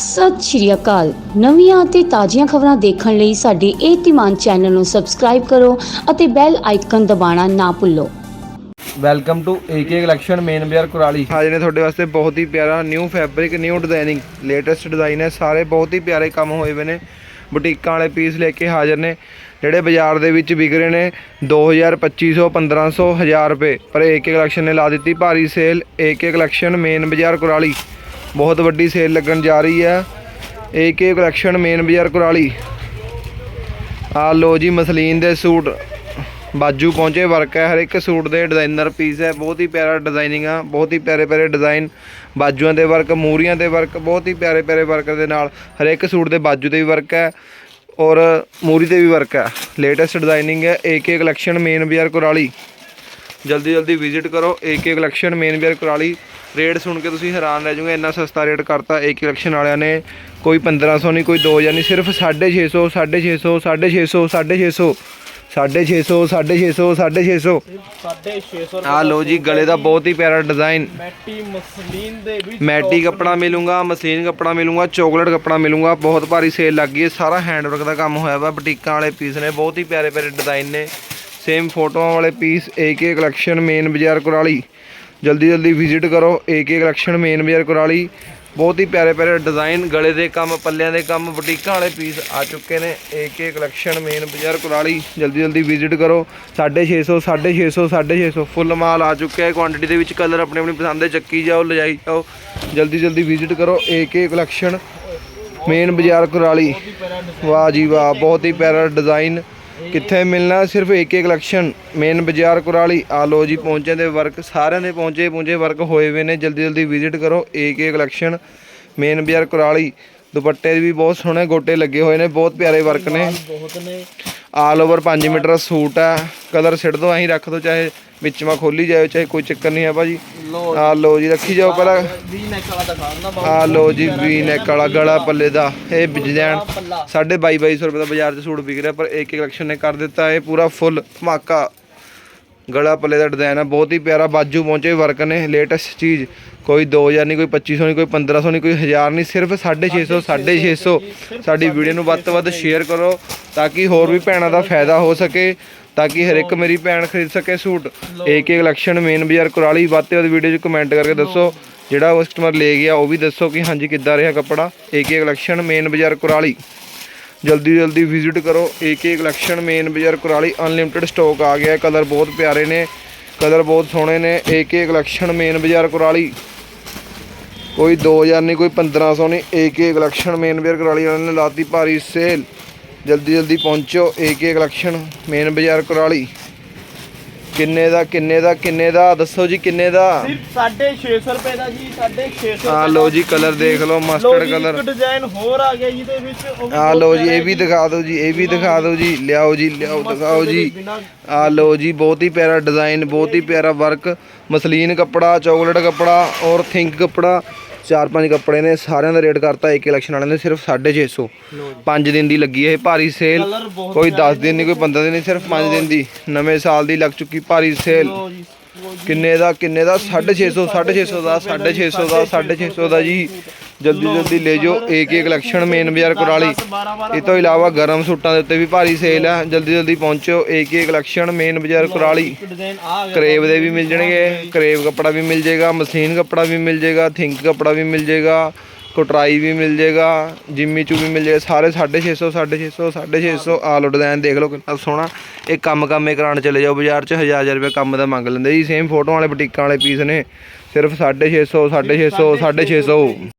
ਸਤਿ ਸ਼੍ਰੀ ਅਕਾਲ। ਨਵੀਆਂ ਅਤੇ ਤਾਜ਼ੀਆਂ ਖਬਰਾਂ ਦੇਖਣ ਲਈ ਸਾਡੇ ਇਹ ਧੀਮਾਨ ਚੈਨਲ ਨੂੰ ਸਬਸਕ੍ਰਾਈਬ ਕਰੋ ਅਤੇ ਬੈਲ ਆਈਕਨ ਦਬਾਉਣਾ ਨਾ ਭੁੱਲੋ। Welcome to AK collection main ਬਾਜ਼ਾਰ ਕੁਰਾਲੀ। ਹਾਜ਼ਰ ਨੇ ਤੁਹਾਡੇ ਵਾਸਤੇ ਬਹੁਤ ਹੀ ਪਿਆਰਾ new fabric new designing latest design ਹੈ। ਸਾਰੇ ਬਹੁਤ ਹੀ ਪਿਆਰੇ ਕੰਮ ਹੋਏ ਹੋਏ ਨੇ। ਬੁਟੀਕਾਂ ਵਾਲੇ ਪੀਸ ਲੈ ਕੇ ਹਾਜ਼ਰ ਨੇ। ਜਿਹੜੇ ਬਾਜ਼ਾਰ ਦੇ ਵਿੱਚ ਵਿਕ ਰਹੇ ਨੇ 2000 2500 1500 1000 ਰੁਪਏ। ਪਰ ਏਕੇ ਕਲੈਕਸ਼ਨ ਨੇ ਲਾ ਦਿੱਤੀ ਭਾਰੀ ਸੇਲ। ਏਕੇ ਕਲੈਕਸ਼ਨ ਮੇਨ ਬਾਜ਼ਾਰ ਕੁਰਾਲੀ। ਬਹੁਤ ਵੱਡੀ ਸੇਲ ਲੱਗਣ ਜਾ ਰਹੀ ਹੈ ਏਕੇ ਕਲੈਕਸ਼ਨ ਮੇਨ ਬਾਜ਼ਾਰ ਕੁਰਾਲੀ। ਆ ਲੋ ਜੀ, ਮਸਲੀਨ ਦੇ ਸੂਟ। ਬਾਜੂ ਪਹੁੰਚੇ ਵਰਕ ਹੈ ਹਰ ਇੱਕ ਸੂਟ ਦੇ ਡਿਜ਼ਾਈਨਰ ਪੀਸ ਹੈ। ਬਹੁਤ ਹੀ ਪਿਆਰਾ ਡਿਜ਼ਾਈਨਿੰਗ ਆ, ਬਹੁਤ ਹੀ ਪਿਆਰੇ ਪਿਆਰੇ ਡਿਜ਼ਾਈਨ ਬਾਜੂਆਂ ਦੇ ਵਰਕ ਮੂਰੀਆਂ ਦੇ ਵਰਕ ਬਹੁਤ ਹੀ ਪਿਆਰੇ ਪਿਆਰੇ ਵਰਕ ਦੇ ਨਾਲ ਹਰ ਇੱਕ ਸੂਟ ਦੇ ਬਾਜੂ ਤੇ ਵੀ ਵਰਕ ਹੈ ਔਰ ਮੂਰੀ ਤੇ ਵੀ ਵਰਕ ਹੈ। ਲੇਟੈਸਟ ਡਿਜ਼ਾਈਨਿੰਗ ਹੈ ਏਕੇ ਕਲੈਕਸ਼ਨ ਮੇਨ ਬਾਜ਼ਾਰ ਕੁਰਾਲੀ। ਜਲਦੀ ਜਲਦੀ ਵਿਜ਼ਿਟ ਕਰੋ। ਏਕੇ ਕਲੈਕਸ਼ਨ ਮੇਨ ਬਾਜ਼ਾਰ ਕੁਰਾਲੀ। ਰੇਟ ਸੁਣ ਕੇ ਤੁਸੀਂ ਹੈਰਾਨ ਰਹਿ ਜਾਓਗੇ ਇੰਨਾ ਸਸਤਾ ਰੇਟ ਕਰਤਾ ਏਕੇ ਕਲੈਕਸ਼ਨ ਵਾਲਿਆਂ ਨੇ। ਕੋਈ 1500 ਨਹੀਂ ਕੋਈ 2000 ਨਹੀਂ ਸਿਰਫ 650 650 650 650 650 650 650 ਸਾਢੇ 600 ਆ ਲੋ ਜੀ ਗਲੇ ਦਾ ਬਹੁਤ ਹੀ ਪਿਆਰਾ ਡਿਜ਼ਾਈਨ ਮੈਟੀ ਮਸਲੀਨ ਦੇ ਵਿੱਚ ਮੈਟੀ ਕੱਪੜਾ ਮਿਲੂਗਾ ਮਸਲੀਨ ਕੱਪੜਾ ਮਿਲੂਗਾ ਚਾਕਲੇਟ ਕੱਪੜਾ ਮਿਲੂਗਾ। ਬਹੁਤ ਭਾਰੀ ਸੇਲ ਲੱਗ ਗਈ ਹੈ। ਸਾਰਾ ਹੈਂਡਵਰਕ ਦਾ ਕੰਮ ਹੋਇਆ ਵਾ ਬੁਟੀਕਾਂ ਵਾਲੇ ਪੀਸ ਨੇ ਬਹੁਤ ਹੀ ਪਿਆਰੇ ਪਿਆਰੇ ਡਿਜ਼ਾਈਨ ਨੇ। ਸੇਮ ਫੋਟੋਆਂ ਵਾਲੇ ਪੀਸ ਏਕੇ ਕਲੈਕਸ਼ਨ ਮੇਨ ਬਾਜ਼ਾਰ ਕੁਰਾਲੀ। ਜਲਦੀ ਜਲਦੀ ਵਿਜ਼ਿਟ ਕਰੋ ਏਕੇ ਕਲੈਕਸ਼ਨ ਮੇਨ ਬਾਜ਼ਾਰ ਕੁਰਾਲੀ। ਬਹੁਤ ਹੀ ਪਿਆਰੇ ਪਿਆਰੇ ਡਿਜ਼ਾਈਨ ਗਲੇ ਦੇ ਕੰਮ, ਪੱਲਿਆਂ ਦੇ ਕੰਮ, ਬੁਟੀਕਾਂ ਵਾਲੇ ਪੀਸ ਆ ਚੁੱਕੇ ਨੇ ਏਕੇ ਕਲੈਕਸ਼ਨ ਮੇਨ ਬਾਜ਼ਾਰ ਕੁਰਾਲੀ। ਜਲਦੀ ਜਲਦੀ ਵਿਜ਼ਿਟ ਕਰੋ। 650 650 650 ਫੁੱਲ ਮਾਲ ਆ ਚੁੱਕਿਆ ਹੈ। ਕੁਆਂਟੀਟੀ ਦੇ ਵਿੱਚ ਕਲਰ ਆਪਣੀ ਆਪਣੀ ਪਸੰਦ ਦੇ ਚੱਕੀ ਜਾਓ, ਲਿਜਾਈ ਜਾਓ। ਜਲਦੀ ਜਲਦੀ ਵਿਜ਼ਿਟ ਕਰੋ ਏਕੇ ਕਲੈਕਸ਼ਨ ਮੇਨ ਬਾਜ਼ਾਰ ਕੁਰਾਲੀ। ਵਾਹ ਜੀ ਵਾਹ, ਬਹੁਤ ਹੀ ਪਿਆਰਾ ਡਿਜ਼ਾਈਨ ਕਿੱਥੇ ਮਿਲਣਾ? ਸਿਰਫ ਏਕੇ ਕਲੈਕਸ਼ਨ ਮੇਨ ਬਾਜ਼ਾਰ ਕੁਰਾਲੀ। ਆ ਲੋ ਜੀ ਪਹੁੰਚੇ ਦੇ ਵਰਕ। ਸਾਰਿਆਂ ਦੇ ਪਹੁੰਚੇ ਪਹੁੰਚੇ ਵਰਕ ਹੋਏ ਹੋਏ ਨੇ। ਜਲਦੀ ਜਲਦੀ ਵਿਜ਼ਿਟ ਕਰੋ। ਏਕੇ ਕਲੈਕਸ਼ਨ ਮੇਨ ਬਾਜ਼ਾਰ ਕੁਰਾਲੀ। ਦੁਪੱਟੇ ਵੀ ਬਹੁਤ ਸੋਹਣੇ, ਗੋਟੇ ਲੱਗੇ ਹੋਏ ਨੇ। ਬਹੁਤ ਪਿਆਰੇ ਵਰਕ ਨੇ। ਬਹੁਤ ਨੇ। ਆਲ ਓਵਰ 5 ਮੀਟਰ ਸੂਟ ਹੈ ਕਲਰ ਸਿੱਟ ਦੋ ਐਂ ਰੱਖ ਦੋ ਚਾਹੇ ਵਿੱਚ ਮਾ ਖੋਲੀ ਜਾਏ ਚਾਹੇ ਕੋਈ ਚੱਕਰ ਨਹੀਂ ਹੈ ਭਾਜੀ। ਆ ਲੋ ਜੀ ਰੱਖੀ ਜਾਓ ਪਹਿਲਾਂ। ਵੀ ਨੈਕ ਵਾਲਾ ਦਿਖਾ ਦਿੰਦਾ ਆ ਲੋ ਜੀ ਵੀ ਨੈਕ ਵਾਲਾ ਗਲਾ ਪੱਲੇ ਦਾ। ਇਹ ਡਿਜ਼ਾਈਨ ਪੱਲਾ। ਸਾਢੇ 22 2200 ਰੁਪਏ ਦਾ ਬਾਜ਼ਾਰ 'ਚ ਸੂਟ ਵਿਕ ਰਿਹਾ ਪਰ ਇੱਕ ਕਲੈਕਸ਼ਨ ਨੇ ਕਰ ਦਿੱਤਾ ਇਹ ਪੂਰਾ ਫੁੱਲ ਧਮਾਕਾ। ਗਲਾ ਪੱਲੇ ਦਾ ਡਿਜ਼ਾਈਨ ਹੈ ਬਹੁਤ ਹੀ ਪਿਆਰਾ ਬਾਜੂ ਪਹੁੰਚੇ ਵਰਕ ਨੇ ਲੇਟੈਸਟ ਚੀਜ਼। ਕੋਈ 2000 ਨਹੀਂ, ਕੋਈ 2500 ਨਹੀਂ, ਕੋਈ 1500 ਨਹੀਂ, ਕੋਈ 1000 ਨਹੀਂ, ਸਿਰਫ 650 650 ਸਾਡੀ ਵੀਡੀਓ ਨੂੰ ਵੱਧ ਤੋਂ ਵੱਧ ਸ਼ੇਅਰ ਕਰੋ ਤਾਂ ਕਿ ਹੋਰ ਵੀ ਭੈਣਾਂ ਦਾ ਫਾਇਦਾ ਹੋ ਸਕੇ, ਤਾਂ ਕਿ ਹਰ ਇੱਕ ਮੇਰੀ ਭੈਣ ਖਰੀਦ ਸਕੇ ਸੂਟ। ਏਕੇ ਕਲੈਕਸ਼ਨ ਮੇਨ ਬਾਜ਼ਾਰ ਕੁਰਾਲੀ, ਵੱਧ ਤੋਂ ਵੱਧ ਵੀਡੀਓ 'ਚ ਕਮੈਂਟ ਕਰਕੇ ਦੱਸੋ, ਜਿਹੜਾ ਕਸਟਮਰ ਲੈ ਗਿਆ, ਉਹ ਵੀ ਦੱਸੋ ਕਿ ਹਾਂਜੀ ਕਿੱਦਾਂ ਰਿਹਾ ਕੱਪੜਾ। ਏਕੇ ਕਲੈਕਸ਼ਨ ਮੇਨ ਬਾਜ਼ਾਰ ਕੁਰਾਲੀ। ਜਲਦੀ ਜਲਦੀ ਵਿਜ਼ਿਟ ਕਰੋ। ਏਕੇ ਕਲੈਕਸ਼ਨ ਮੇਨ ਬਾਜ਼ਾਰ, ਕੁਰਾਲੀ ਅਨਲਿਮਿਟਿਡ ਸਟਾਕ ਆ ਗਿਆ। ਕਲਰ ਬਹੁਤ ਪਿਆਰੇ ਨੇ। ਕਲਰ ਬਹੁਤ ਸੋਹਣੇ ਨੇ। ਏਕੇ ਕਲੈਕਸ਼ਨ ਮੇਨ ਬਾਜ਼ਾਰ, ਕੁਰਾਲੀ। ਕੋਈ 2000 ਨਹੀਂ, ਕੋਈ 1500 ਨਹੀਂ। ਏਕੇ ਕਲੈਕਸ਼ਨ ਮੇਨ ਬਾਜ਼ਾਰ, ਕੁਰਾਲੀ ਵਾਲਿਆਂ ਨੇ ਲਾਤੀ ਭਾਰੀ ਸੇਲ ਜਲਦੀ ਜਲਦੀ ਪਹੁੰਚੋ। ਏਕੇ ਕਲੈਕਸ਼ਨ ਮੇਨ ਬਾਜ਼ਾਰ, ਕੁਰਾਲੀ। ਕਿੰਨੇ ਦਾ ਕਿੰਨੇ ਦਾ ਕਿੰਨੇ ਦਾ? ਦੱਸੋ ਜੀ ਕਿੰਨੇ ਦਾ? ਸਿਰਫ 650 ਰੁਪਏ ਦਾ ਜੀ 650 ਆ ਲੋ ਜੀ ਕਲਰ ਦੇਖ ਲਓ ਮਸਟਰਡ ਕਲਰ ਇੱਕ ਡਿਜ਼ਾਈਨ ਹੋਰ ਆ ਗਿਆ ਜਿਹਦੇ ਵਿੱਚ ਉਹ ਵੀ ਆ ਬਹੁਤ ਲੋ ਜੀ ਇਹ ਵੀ ਦਿਖਾ ਦਿਓ ਜੀ ਇਹ ਵੀ ਦਿਖਾ ਦਿਓ ਜੀ ਲਿਆਓ ਜੀ ਲਿਆਓ ਦਿਖਾਓ ਜੀ। ਆ ਲੋ ਜੀ ਬਹੁਤ ਹੀ ਪਿਆਰਾ ਡਿਜ਼ਾਈਨ ਬਹੁਤ ਹੀ ਪਿਆਰਾ ਵਰਕ ਮਸਲੀਨ ਕੱਪੜਾ ਚਾਕਲੇਟ ਕੱਪੜਾ ਔਰ ਥਿੰਕ ਕੱਪੜਾ। ਚਾਰ ਪੰਜ ਕੱਪੜੇ ਨੇ ਸਾਰਿਆਂ ਦਾ ਰੇਟ ਕਰਤਾ ਇੱਕ ਕਲੈਕਸ਼ਨ ਵਾਲਿਆਂ ਨੇ ਸਿਰਫ 650 5 ਦਿਨ ਦੀ ਲੱਗੀ ਹੈ ਇਹ ਭਾਰੀ ਸੇਲ ਕੋਈ 10 ਦਿਨ ਨਹੀਂ ਕੋਈ 15 ਦਿਨ ਨਹੀਂ ਸਿਰਫ 5 ਦਿਨ ਦੀ। ਨਵੇਂ ਸਾਲ ਦੀ ਲੱਗ ਚੁੱਕੀ ਭਾਰੀ ਸੇਲ। ਕਿੰਨੇ ਦਾ ਕਿੰਨੇ ਦਾ? 650 650 ਦਾ 650 ਦਾ 650 ਦਾ ਜੀ। ਜਲਦੀ ਜਲਦੀ ਲੈ ਜਾਓ ਏਕ ਏਕ ਕਲੈਕਸ਼ਨ ਮੇਨ ਬਾਜ਼ਾਰ ਕੁਰਾਲੀ ਇਹ ਤੋਂ ਇਲਾਵਾ ਗਰਮ ਸੂਟਾਂ ਦੇ ਉੱਤੇ ਵੀ ਭਾਰੀ ਸੇਲ ਹੈ ਜਲਦੀ ਜਲਦੀ ਪਹੁੰਚੋ ਏਕ ਏਕ ਕਲੈਕਸ਼ਨ ਮੇਨ ਬਾਜ਼ਾਰ ਕੁਰਾਲੀ ਇੱਕ ਕਰੇਵ ਦੇ ਵੀ ਮਿਲ ਜਾਣਗੇ, ਕਰੇਵ ਕੱਪੜਾ ਵੀ ਮਿਲ ਜਾਏਗਾ, ਮਸ਼ੀਨ ਕੱਪੜਾ ਵੀ ਮਿਲ ਜਾਏਗਾ, ਥਿੰਕ ਕੱਪੜਾ ਵੀ ਮਿਲ ਜਾਏਗਾ। ਕੋਟਰਾਈ ਵੀ ਮਿਲ ਜਾਏਗਾ ਜਿੰਮੀ ਚੂ ਵੀ ਮਿਲ ਜਾਏਗਾ ਸਾਰੇ 650 650 650 ਆਲ ਡਿਜ਼ਾਈਨ ਦੇਖ ਲਓ ਕਿੰਨਾ ਸੋਹਣਾ। ਇਹ ਕੰਮ ਕੰਮੇ ਕਰਾਉਣ ਚਲੇ ਜਾਓ, ਬਾਜ਼ਾਰ 'ਚ 1000 1000 ਰੁਪਏ ਕੰਮ ਦਾ ਮੰਗ ਲੈਂਦੇ ਜੀ ਸੇਮ ਫੋਟੋਆਂ ਵਾਲੇ, ਬੁਟੀਕਾਂ ਵਾਲੇ ਪੀਸ ਨੇ, ਸਿਰਫ 650 650 650